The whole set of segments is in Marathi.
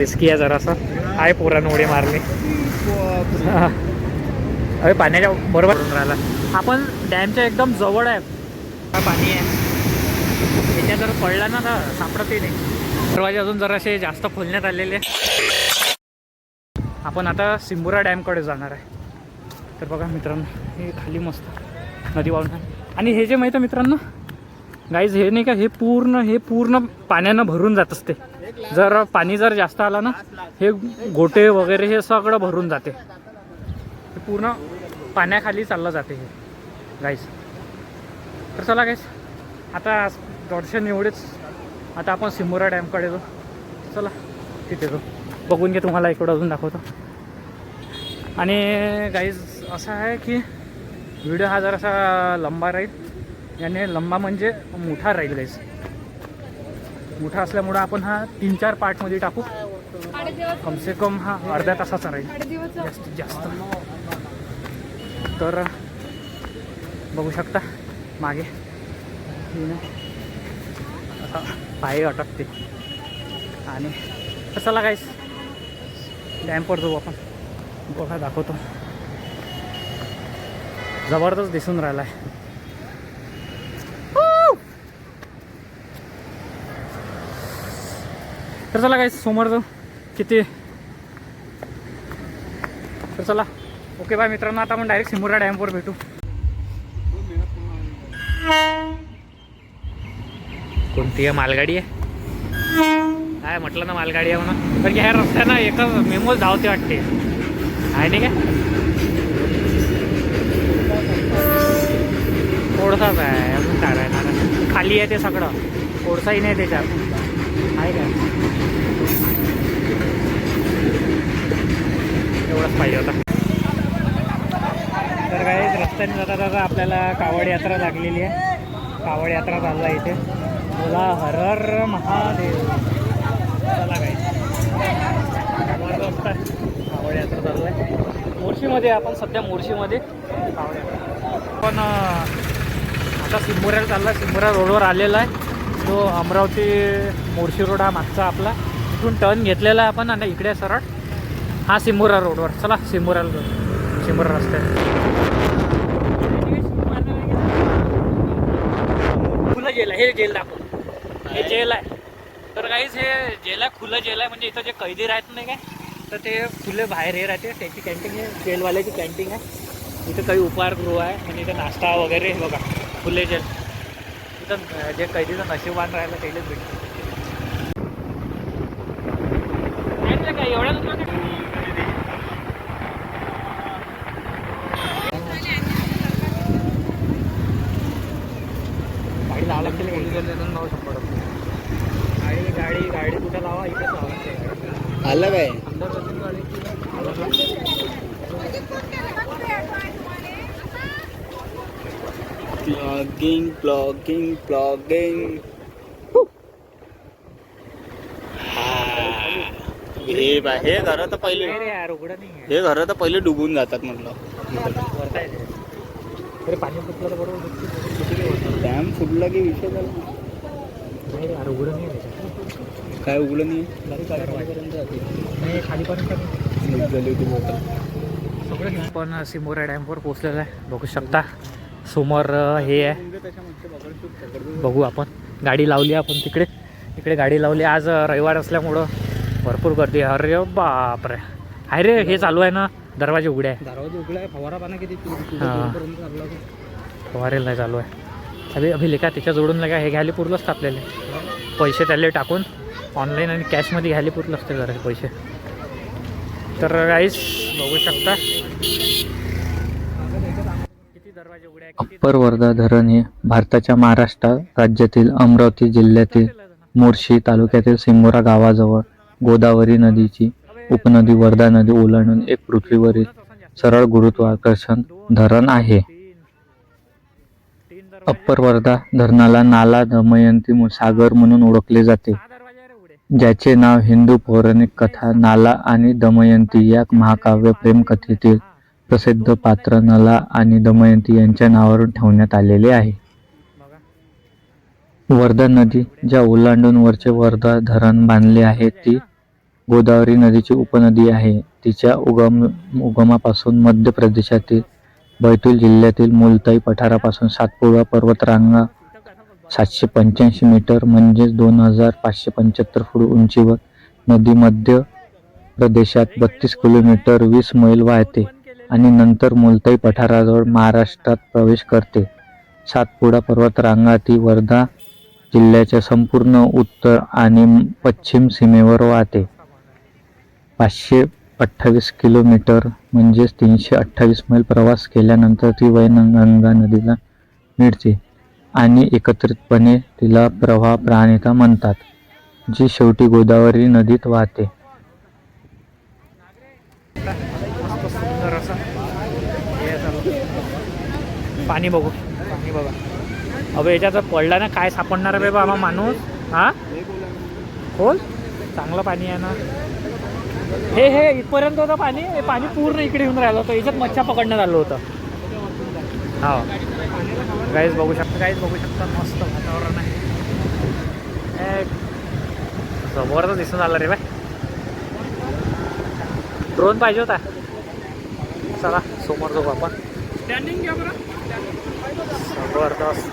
रिस्की आहे जरासा आहे पोरानं उडी मारली. अरे पाण्याच्या बरोबर राहिला. आपण डॅमच्या एकदम जवळ आहे. पाणी आहे. त्याच्या जर पडला ना तर सापडतही नाही. दरवाजे अजून जरासे जास्त खोलण्यात आलेले आपण आता सिंबुरा डॅमकडे जाणार आहे. तर बघा मित्रांनो हे खाली मस्त नदी वाहून आणि हे जे माहीत आहे मित्रांनो गाईज हे नाही का हे पूर्ण हे पूर्ण पाण्यानं भरून जात असते. जर पाणी जर जास्त आला ना हे गोटे वगैरे हे सगळं भरून जाते. हे पूर्ण पाण्याखाली चाललं जाते हे. गाईस तर चला गाईस आता दर्शन एवढेच आता आपण सिमोरा डॅमकडे जाऊ चला तिथे जाऊ बघून घे तुम्हाला इकडं अजून दाखवतो. आणि गाईज असं आहे की व्हिडिओ हा जर असा लंबा राहील. याने लंबा म्हणजे मोठा राहील गाईज मोठा असल्यामुळं आपण हा तीन चार पार्टमध्ये टाकू. कमसे कम हा अर्ध्या तासाचा राहील. जास्तीत जास्त. तर बघू शकता मागे. असा पाय अटकते. आणि चला काहीच डॅम्पवर जाऊ आपण. बघा दाखवतो. जबरदस्त दिसून राहिला आहे तर चला काय समोरचं किती? तर चला. ओके बाय मित्रांनो आता आपण डायरेक्ट सिमोरा डॅमवर भेटू. कोणती आहे? मालगाडी आहे? काय म्हटलं ना मालगाडी आहे म्हणून. पण की ह्या रस्त्यानं एकच मेमोज धावते वाटते. आहे नाही काय? कोळसाच आहे. अजून काढायला खाली आहे ते सगळं. कोळसाही नाही त्याच्यात. आहे काय? एवढंच पाहिजे होता. तर काय रस्त्याने जाता जाता आपल्याला कावड यात्रा लागलेली आहे. कावड यात्रा चालला इथे. बोला हर हर महादेव. चला काय जबरदस्त आहे. कावड यात्रा चालला आहे. मोर्शीमध्ये आपण सध्या मोर्शीमध्ये कावड यात्रा. पण आता सिंबोऱ्याला चालला. सिंबोरा रोडवर आलेला आहे. जो अमरावती मोर्शी रोड हा मागचा आपला. इथून टर्न घेतलेला आहे आपण आणि इकडे सरळ. हा सिंबोरा रोडवर चला सिंबोऱ्याला रोड सिंबोरा रस्त्यात खुलं जेल आहे हे जेल दाखव. हे जेल आहे. तर काहीच हे जेल आहे खुलं जेल आहे. म्हणजे इथं जे कैदी राहत नाही काय तर ते खुले बाहेर हे राहते. त्याची कॅन्टीन आहे जेलवाल्याची कॅन्टीन आहे. इथं काही उपहारगृह आहे म्हणजे इथं नाश्ता वगैरे बघा खुले जेल. इथं जे कैदीचं नशीबवान राहिलं त्यालाच भेटतं नाही काय एवढ्या गाडी लावा लागते गाडी गाडी गाडी कुठं लावा इथेच लावा लागते आलं काय प्लॉगिंग प्लॉगिंग प्लॉगिंग हे. बा हे घर तर पहिले. हे घर तर पहिले डुबून जातात म्हटलं. पाणी. डॅम फुटला की विषय झाला. काय उघडं नाही. लीक झाली होती बॉटल आपण सिमोरा डॅमवर पोहोचलेलो आहे. बघू शकता. समोर हे आहे. बघू आपण. गाडी लावली आपण तिकडे. तिकडे गाडी लावली. आज रविवार असल्यामुळं भरपूर गर्दी आहे. अरे बापरे. आहे रे हे चालू आहे ना? दरवाजे उघडे आहे. दरवाजा उघडा आहे. फवारा पाना किती? हा. फवारेला चालू आहे. अभि अभि लेखा त्याच्या जोडून लगा. हे घ्यायला पुरलं असतं आपल्याला? पैसे त्याला टाकून ऑनलाईन आणि कॅशमध्ये घ्यायला पुरलं असतं जरा पैसे. तर गाईस बघू शकता किती दरवाजे उघडे आहे किती अप्पर वर्धा धरण हे भारताच्या महाराष्ट्र राज्यातील अमरावती जिल्ह्यातील मोर्शी तालुक्यातील सिंबोरा गावाजवळ गोदावरी नदीची उपनदी वर्धा नदी ओलांडून एक पृथ्वीवरील सरळ गुरुत्वाकर्षण धरण आहे. अप्पर वर्धा धरणाला नाला दमयंती सागर म्हणून ओळखले जाते. ज्याचे नाव हिंदू पौराणिक कथा नाला आणि दमयंती या महाकाव्य प्रेमकथेतील प्रसिद्ध पात्र नला आणि दमयंती यांच्या नावावरून ठेवण्यात आलेले आहे. वर्धा नदी ज्या ओलांडून वरचे वर्धा धरण बांधले आहे ती गोदावरी नदीची उपनदी आहे. तिच्या उगम उगमापासून मध्य प्रदेशातील बैतूल जिल्ह्यातील मुलताई पठारापासून सातपुडा पर्वतरांगा सातशे पंच्याऐंशी मीटर म्हणजेच दोन हजार पाचशे पंच्याहत्तर फूट उंचीवर नदी मध्य प्रदेशात बत्तीस किलोमीटर वीस मैल वाहते. आणि नंतर मुलताई पठाराजवळ महाराष्ट्रात प्रवेश करते. सातपुडा पर्वतरांगा ती वर्धा जिल्ह्याच्या संपूर्ण उत्तर आणि पश्चिम सीमेवर वाहते. पाचशे अठ्ठावीस किलोमीटर म्हणजेच तीनशे अठ्ठावीस मैल प्रवास केल्यानंतर ती वैनगंगा नदीला मिळते आणि एकत्रितपणे तिला प्रवाह प्राणिता म्हणतात जी शेवटी गोदावरी नदीत वाहते मस्त सुंदर असं हे चालू पाणी बघू. पाणी बघा. अबे याच्यात पडला ना काय सापडणार बे बाबा माणूस? हा? खोल. चांगलं पाणी आहे ना. हे हे इथपर्यंत होतं पाणी. हे पाणी पूर्ण इकडे येऊन राहिलं होतं. याच्यात मच्छा पकडण्यात आलं होतं. हो. हा. गाईज बघू शकता. गाईज बघू शकता. मस्त वातावरण आहे. समोर तर दिसून आलं रे बाय. ड्रोन पाहिजे होता. चला समोर जाऊ आपण. स्टँडिंग घ्या बरं जबरदस्त.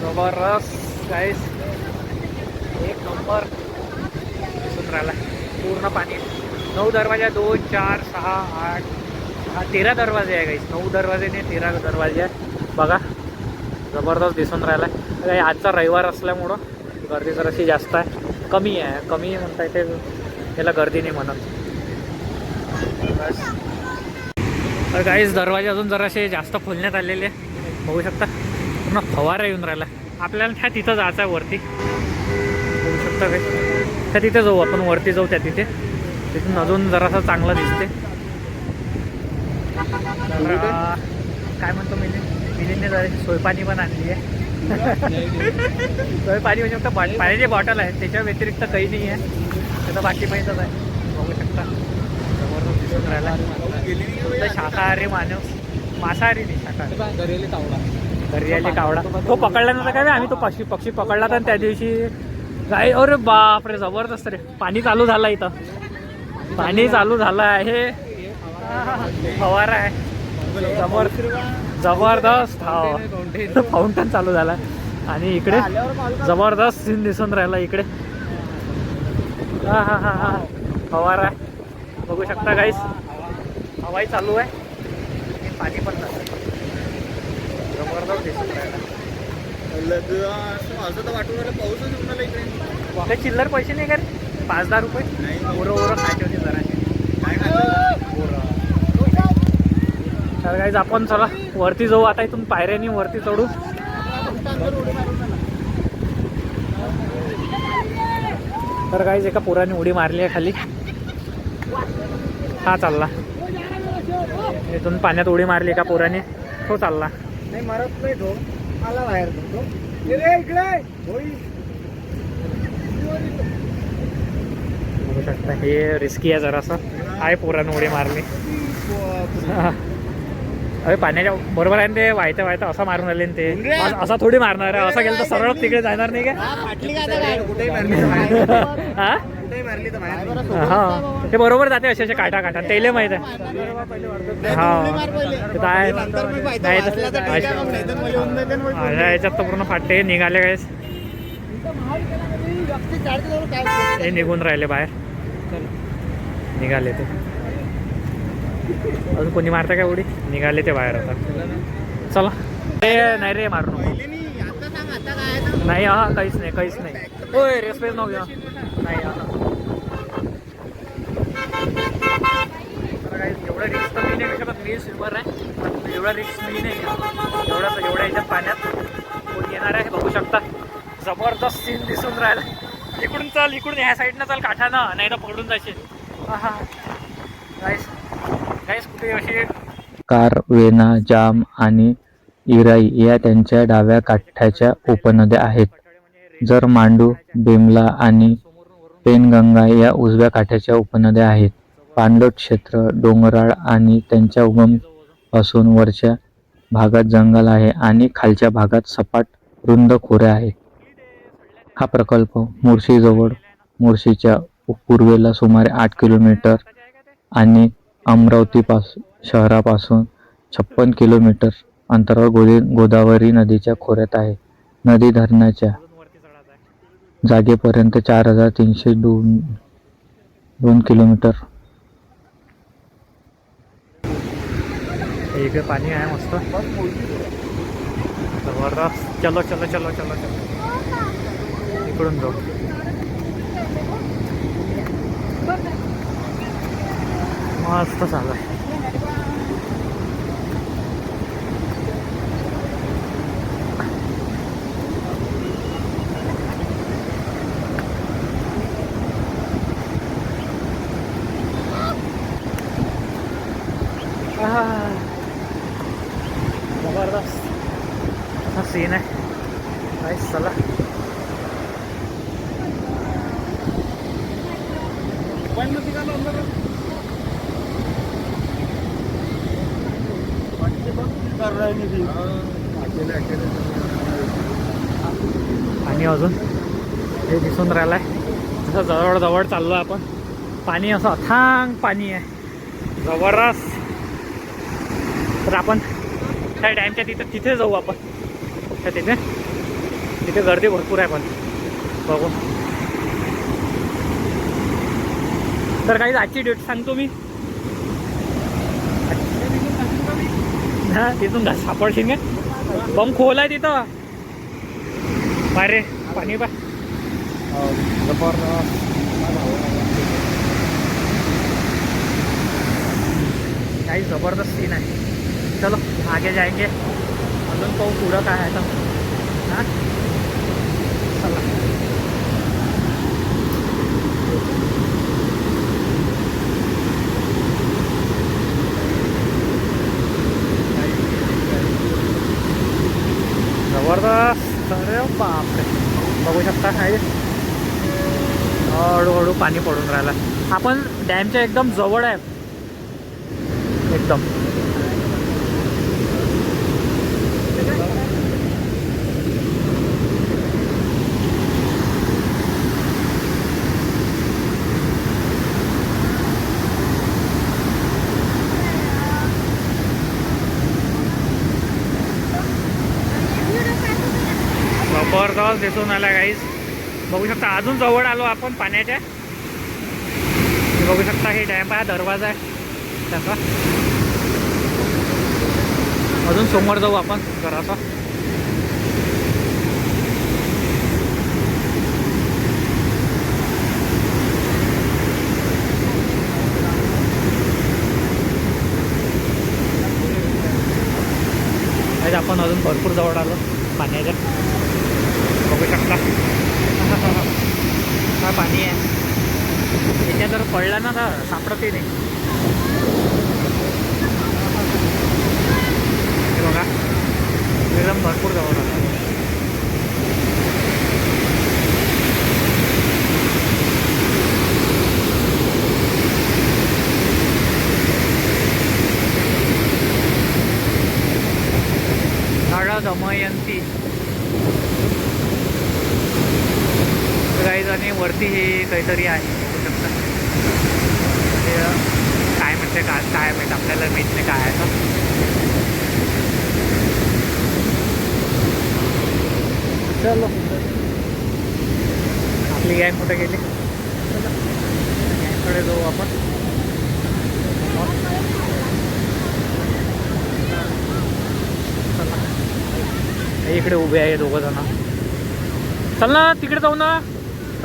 जबरदस्त गाईस एक नंबर. दिसून राहिला. पूर्ण पाणी. नऊ दरवाजा दोन चार सहा आठ हा तेरा दरवाजे आहे गाईस नऊ दरवाजे नाही तेरा दरवाजे. आहे बघा. जबरदस्त दिसून राहिला काही आजचा रविवार असल्यामुळं गर्दी जराशी जास्त आहे. कमी आहे. कमी म्हणता येते. त्याला गर्दी नाही म्हणत. बस तर काहीच दरवाजे अजून जरासे जास्त खोलण्यात आलेले आहे. बघू शकता. पूर्ण फवारा येऊन राहिला आपल्याला त्या तिथं जायचं आहे वरती. बघू शकता काही त्या तिथे जाऊ आपण. वरती जाऊ त्या तिथे. तिथून अजून जरासं चांगलं दिसते काय म्हणतो मिलिंद मिलिंदने जरा सोयपाणी पण आणली आहे. सोयपाणी म्हणजे फक्त बॉट- पाण्याची बॉटल आहे त्याच्या व्यतिरिक्त काही नाही आहे. त्याचं बाकी माहीतच आहे. बघू शकता. जबरदस्त दिसून राहिला. शाकाहारी माणूस मांसाहारी नाही शाकाहारी. घरेली घरी कावडा तो पकडला नव्हता काय? आम्ही तो पक्षी पक्षी पकडला तर त्या दिवशी काय अरे बापरे जबरदस्त रे. पाणी चालू झालं इथं. पाणी चालू झालं आहे. फवारा आहे. जबर जबरदस्त हा. फाउंटन चालू झाला. आणि इकडे जबरदस्त सीन दिसून राहिला इकडे. हा हा हा हा. फवारा आहे. बघू शकता गाईस हवाई चालू आहे. पाणी पण जबरदस्त दिसून राहिला. असं तर वाटून राहिलं पाऊसच येऊन राहिला इकडे. चिल्लर पैसे नाही का रे? पाच दहा रुपये? नाही. ओरं ओरं खायचे होते जरा. काय? तर काहीच आपण चला वरती जाऊ. आता इथून पायऱ्यानी वरती चढू. तर काहीच एका पोराने उडी मारली आहे खाली. हा चालला. इथून पाण्यात उडी मारली एका पोराने. तो चालला. नाही मारत नाही तो. आला बाहेर तो. इकडे इकडे होई. बघू शकता हे रिस्की आहे जरासं. आहे पोरानं उडी मारली. अरे पाण्याच्या बरोबर आहे ना ते वाहतं वाहतं असं मारून आले ना ते. असं- थोडी मारणार आहे. असं गेलं तर सरळ तिकडे जाणार नाही का. हा. हा? ते बरोबर जाते असे असे काटा काटा. तेले माहीत आहे. हा. माझ्या याच्यात तर पूर्ण फाटे निघाले काय हे निघून राहिले बाहेर. निघाले ते. अजून कोणी मारता काय उडी? निघाले ते बाहेर आता. चला. ते नाही रे मारू नको. नाही, आता हा काहीच नाही काहीच नाही. होय रेस्पेस नको नाही आता तर काही एवढा रिक्स तर मी नाही घेऊ शकत. मी स्विमर आहे. पण एवढा रिक्स मी नाही घेऊ एवढा एवढ्या ह्याच्यात पाण्यात कोण येणार आहे बघू शकता. जबरदस्त सीन दिसून राहिला. इकडून चल इकडून ह्या साईडनं चल काठानं. नाही तर पकडून जाशील. हां गाईस कार वेना जाम आणि इराई या त्यांच्या डाव्या काठ्याच्या उपनद्या आहेत. जर मांडू बेमला आणि पेनगंगा या उजव्या काठ्याच्या उपनद्या आहेत. पाणलोट क्षेत्र डोंगराळ आणि त्यांच्या उगमपासून वरच्या भागात जंगल आहे आणि खालच्या भागात सपाट रुंद खोऱ्या आहेत. हा प्रकल्प मुळशीजवळ मुळशीच्या पूर्वेला सुमारे आठ किलोमीटर आणि अमरावतीपासून शहरापासून छप्पन किलोमीटर अंतरावर गोदे गोदावरी नदीच्या खोऱ्यात आहे. नदी धरणाच्या जागेपर्यंत चार हजार तीनशे दोन दोन किलोमीटर. इकडे पाणी आहे मस्त. जबरदस्त चलो चलो चलो चलो चलो. इकडून जाऊ. मस्त चालू आहे आह. जबरदस्त असा सीन आहे नाईस चला पाणी अजून. हे दिसून राहिलं आहे जसं जवळ जवळ चाललो आपण. पाणी असं अथांग पाणी आहे. जबरदस्त. तर आपण त्या डॅमच्या तिथं तिथे जाऊ आपण. त्या तिथे. तिथे गर्दी भरपूर आहे पण. बघू. तर काही आजची डेट सांगतो मी. हा तिथून घा- सापडशील का बम खोल आहे तिथं. अरे पाणी बा काही जबरदस्त सीन आहे. चलो आगे जायगे अजून पाहू पुढं काय आहे तर हां चला जबरदस्त अरे बापरे बघू शकता काय हळूहळू पाणी पडून राहिला. आपण डॅमच्या एकदम जवळ आहे. एकदम. जबरदस्त दिसून आला काहीच बघू शकता अजून जवळ आलो आपण पाण्याच्या. बघू शकता हे डॅम आहे दरवाजा आहे. त्याचा. अजून समोर जाऊ आपण घराचा. आपण अजून भरपूर जवळ आलो पाण्याच्या. बघू शकता. हा पाणी आहे. त्याच्या जर पडला ना तर सापडतही नाही. बघा एकदम भरपूर जवळ आला. झाडा दमयंती गाईज आणि वरती हे काहीतरी आहे. बघू शकता अं, काय म्हणते काय काय माहीत आपल्याला माहीत नाही काय आहे चलो. आपली गँग कुठे गेली? गँगकडे जाऊ आपण. इकडे उभे आहे दोघं जण. चल ना तिकडे जाऊ ना.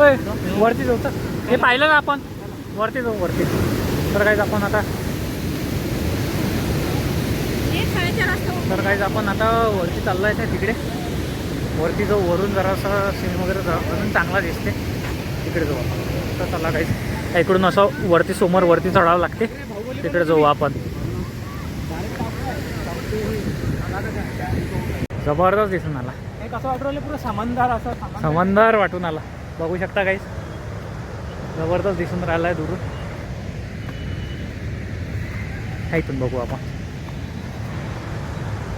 होय वरती जाऊ तर. हे पाहिलं ना आपण? वरती जाऊ वरती. तर काहीच आपण आता तर काहीच आपण आता वरती चाललो आहे त्या तिकडे. वरती जाऊ वरून जरासं सीन वगैरे जरा अजून चांगला दिसते. तिकडे जाऊ आपण. तर चला काहीच इकडून असं वरती समोर वरती चढावं लागते. तिकडे जाऊ आपण. जबरदस्त दिसून आला. एक असं वाटलं पुरं सामानदार असं समंदर वाटून आला. बघू शकता काहीच जबरदस्त दिसून राहिला आहे दुरून. ह्या इथून बघू आपण.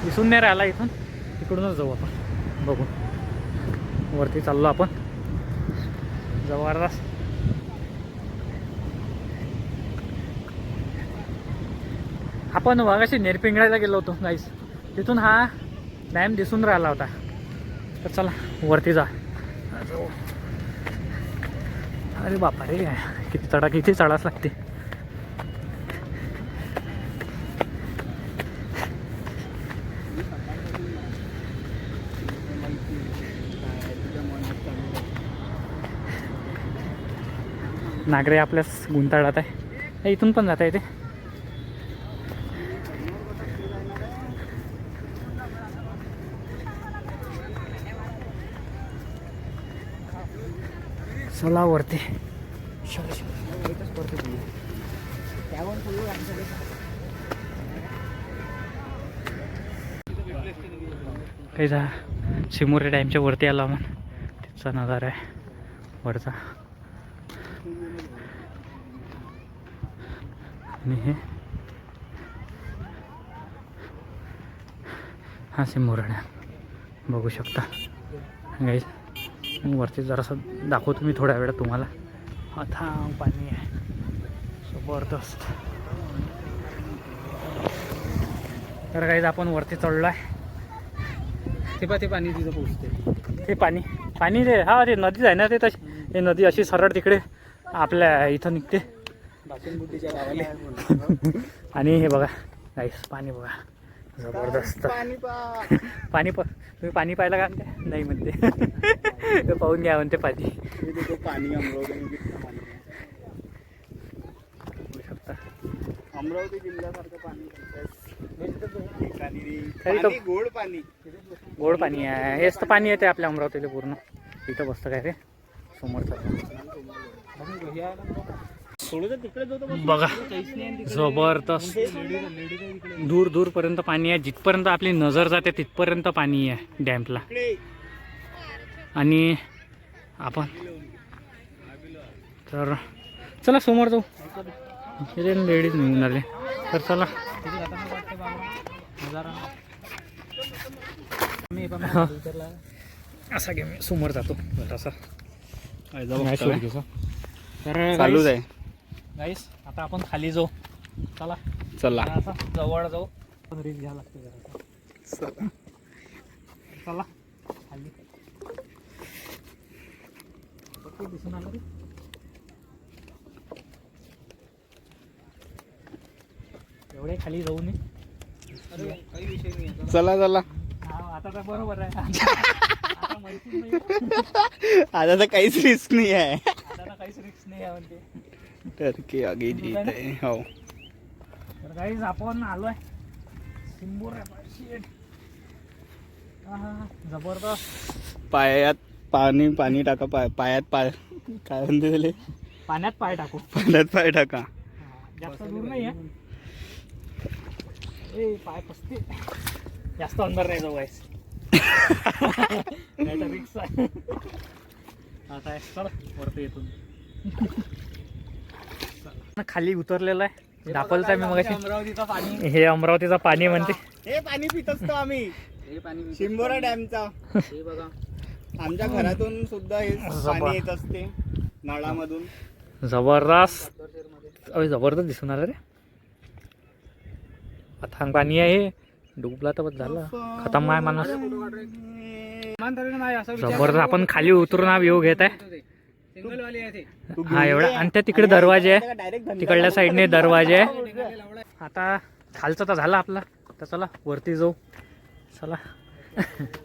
दिसून नाही राहिला इथून. तिकडूनच जाऊ आपण. बघू. वरती चाललो आपण. जबरदस्त. आपण वागाशी नेरपिंगळायला गेलो होतो गाईस तिथून हा डॅम दिसून राहिला होता. तर चला वरती जा. जाऊ. अरे बापा रे किती चढा किती चढाच लागते. नागरे आपल्याच गुंताळात आहे. इथून पण जाता येते. चला वरती शो, सिमोरे काही जा डॅमच्या वरती आलो आपण तिथचा नजारा आहे वरचा. आणि हे. हा सिमोरे डॅम. बघू शकता. गाईज वरती जरासं दाखवतो मी थोड्या वेळात तुम्हाला. अथांग पाणी आहे. जबरदस्त. तर गाईज आपण वरती चढलो आहे ते पा ते पाणी तिथं पोचते हे पाणी. पाणी ते हा ते नदीच आहे ना ते तशी हे नदी अशी सरळ तिकडे आपल्या इथं निघते. आणि हे बघा गाईस पाणी बघा. जबरदस्त. पाणी पाणी तुम्ही पाणी पाहिलं का नाही म्हणते. ते पाहून घ्या म्हणते पाणी. पाणी अमरावती शकता. जिल्ह्यासारखं पाणी पाणी गोड पाणी. गोड पाणी आहे. हेच तर पाणी येते आपल्या अमरावतीला पूर्ण. इथं बसतं काय रे? समोरचं. जातो बघा. जबरदस्त. दूर दूरपर्यंत पाणी आहे. जिथपर्यंत आपली नजर जाते तिथपर्यंत पाणी आहे डॅम्पला. आणि आपण तर चला समोर जाऊ. लेडीज निघून आले. तर चला. असा घे मी समोर जातो असा तर चालूच आहे गाईस आता आपण खाली जाऊ. चला. चला. जवळ जाऊ. पण रिस्क घ्यावं लागते जरा. चला खाली बघ, दिसून आलं रे. एवढे खाली जाऊ नये. चला चला. हा, आता तर बरोबर आहे. आता तर काहीच रिस्क नाही आहे. आता तर काहीच रिक्स नाही आहे म्हणते. तर की आगे जीत. आहे हो. तर काहीच आपण आलोय. सिंबूर जबरदस्त. पायात पाणी पाणी टाका पाय पायात पाय काय म्हणते त्याले? पाण्यात पाय टाकू. पाण्यात पाय टाका. जास्त दूर नाही आहे ए पाय पसते. जास्त अंदर नाही जाऊ आहेस नाही तर रिक्स आहे. आता चल वरती चला. खाली उतरलेलं आहे. दाखवलं मी मग अमरावतीचा पाणी. हे अमरावतीचं पाणी म्हणते. हे पाणी पित असतो आम्ही. शिंबोरा डॅमचा. आमच्या घरातून सुद्धा हे पाणी येत असते नळामधून. जबरदस्त. अरे जबरदस्त दिसून आलं रे. अथांग पाणी आहे. डुबला तर झालं. खतम आहे माणूस. जबरदस्त. आपण खाली उतरून हा व्ह्यू घेत आहे. हा एवढा. आणि त्या तिकडे दरवाजे आहे. तिकडल्या साईडने दरवाजे आहे. आता खालचं तर झालं आपला. तर चला वरती जाऊ. चला.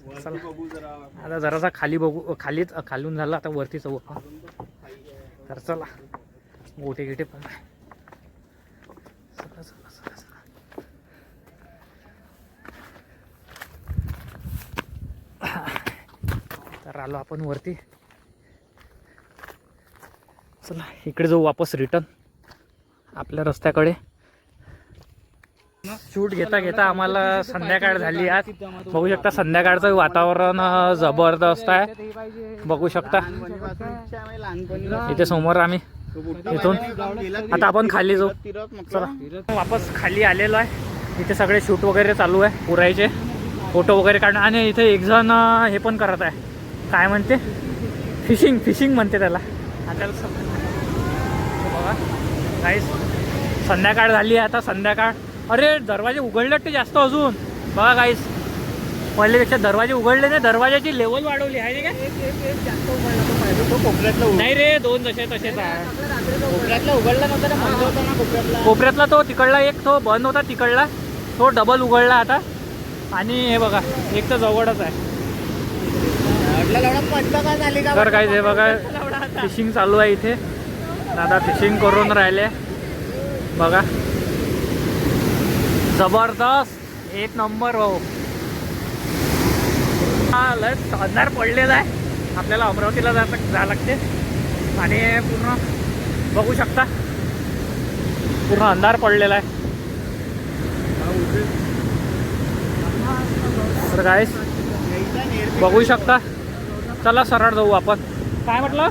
चला. आता जरासा खाली बघू खालीच खालून झालं आता वरती आपण तर चला. गोटे गिटे पण. आहे. चला चला चला चला. तर आलो आपण वरती. चला इकडे जाऊ वापस रिटर्न आपल्या रस्त्याकडे. शूट घेता घेता आम्हाला संध्याकाळ झाली आज. बघू शकता संध्याकाळचं वातावरण जबरदस्त आहे. बघू शकता. इथे समोर आम्ही. इथून. आता आपण खाली जाऊ. चला. वापस खाली आलेलो आहे. इथे सगळे शूट वगैरे चालू आहे. पुरायचे. फोटो वगैरे काढणं आणि इथे एक जण हे पण करत आहे. काय म्हणते? फिशिंग फिशिंग म्हणते त्याला. आता बघा. काहीच संध्याकाळ झाली आहे आता. संध्याकाळ. अरे दरवाजे उघडले ते जास्त अजून. बघा काहीच पहिल्यापेक्षा दरवाजे उघडले नाही दरवाजाची लेवल वाढवली आहे काय? नाही रे दोन जसे तसेच आहे कोपऱ्यातला उघडला नव्हता कोपऱ्यातला. तो तिकडला एक तो बंद होता तिकडला. तो डबल उघडला आता. आणि हे बघा एक तर जवळच आहे. तर काय हे बघा फिशिंग चालू आहे इथे. दादा फिशिंग करून राहिले. बघा. जबरदस्त. एक नंबर हो हा लय अंधार पडलेला आहे. आपल्याला अमरावतीला जायचं जा लागते. आणि पूर्ण बघू शकता. पूर्ण अंधार पडलेला आहे. तर काय बघू शकता. चला सरळ जाऊ आपण. काय म्हटलं?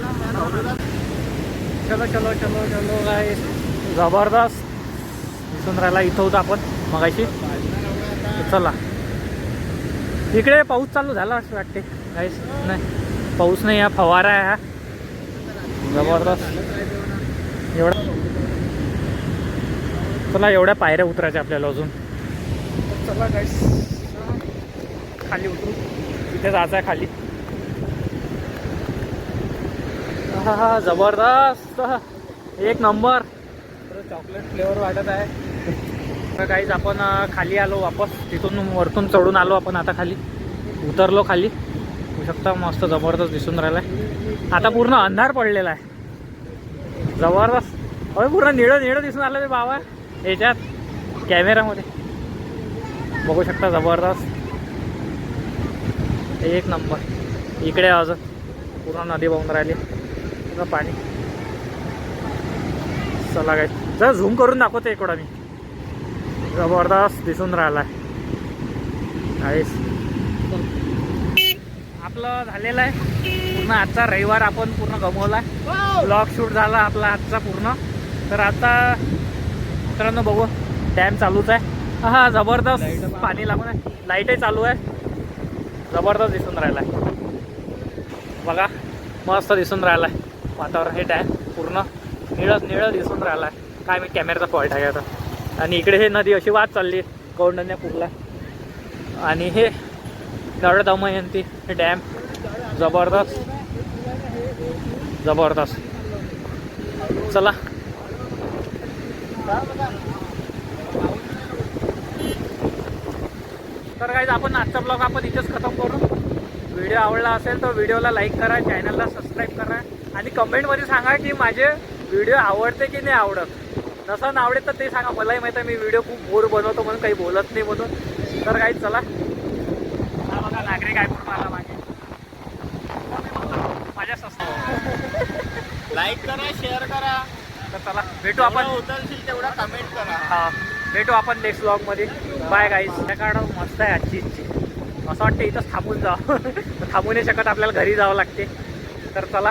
चलो चलो चलो चलो काय जबरदस्त. दिसून राहिला इथं होतं आपण. मगाशी? चला. इकडे पाऊस चालू झाला असं वाटते. काहीच नाही. पाऊस नाही हा फवारा आहे हा. जबरदस्त. एवढा चला एवढ्या पायऱ्या उतरायच्या आपल्याला अजून. चला गाईस खाली उतरू. इथे जायचं आहे खाली. हा हा जबरदस्त. एक नंबर. चॉकलेट फ्लेवर वाटत आहे. तर काहीच आपण खाली आलो वापस. तिथून वरतून चढून आलो आपण आता खाली. उतरलो खाली. होऊ शकता मस्त जबरदस्त दिसून राहिला आता पूर्ण अंधार पडलेला आहे. जबरदस्त. अरे पूर्ण निळं निळं दिसून आलं ते बाबा. याच्यात कॅमेरामध्ये. बघू शकता जबरदस्त. एक नंबर. इकडे अजून. पूर्ण नदी वाहून राहिली. पूर्ण पाणी. चला काय जर झूम करून दाखवते इकडं मी. जबरदस्त दिसून राहिला आहेस. आपलं झालेलं आहे. पूर्ण आजचा रविवार आपण पूर्ण गमवला ब्लॉग शूट झाला आपला आजचा पूर्ण. तर आता मित्रांनो बघू डॅम चालूच आहे. हा जबरदस्त पाणी लागून आहे. लाईटही चालू आहे. जबरदस्त दिसून राहिला आहे बघा मस्त दिसून राहिला आहे वातावरण हे डॅम पूर्ण. निळं निळं दिसून राहिला आहे काय मी कॅमेराचा फॉल्ट आहे आता. आणि इकडे हे नदी अशी वाद चालली कौंडण्या पुरला. आणि हे नळ दमयंती हे डॅम. जबरदस्त. जबरदस्त. चला. तर काही आपण आजचा ब्लॉग आपण इथेच खतम करू. व्हिडिओ आवडला असेल तर व्हिडिओला लाईक करा चॅनलला सबस्क्राईब करा. आणि कमेंटमध्ये सांगा की माझे व्हिडिओ आवडते की नाही आवडत. नसं आवडेल तर ते सांगा मलाही माहिती आहे मी व्हिडिओ खूप बोर बनवतो म्हणून काही बोलत नाही म्हणून. तर काही चला. हा बघा नागरिक आहे पूर्ण आला मागे. माझ्या सस्ता. लाईक करा शेअर करा. तर चला भेटू आपण. उतरशील तेवढा कमेंट करा. हा भेटू आपण नेक्स्ट ब्लॉगमध्ये बाय गाईज काढ मस्त आहे आजची. इच्छी असं वाटतं इथंच थांबून जावं. थांबू नाही शकत आपल्याला घरी जावं लागते. तर चला.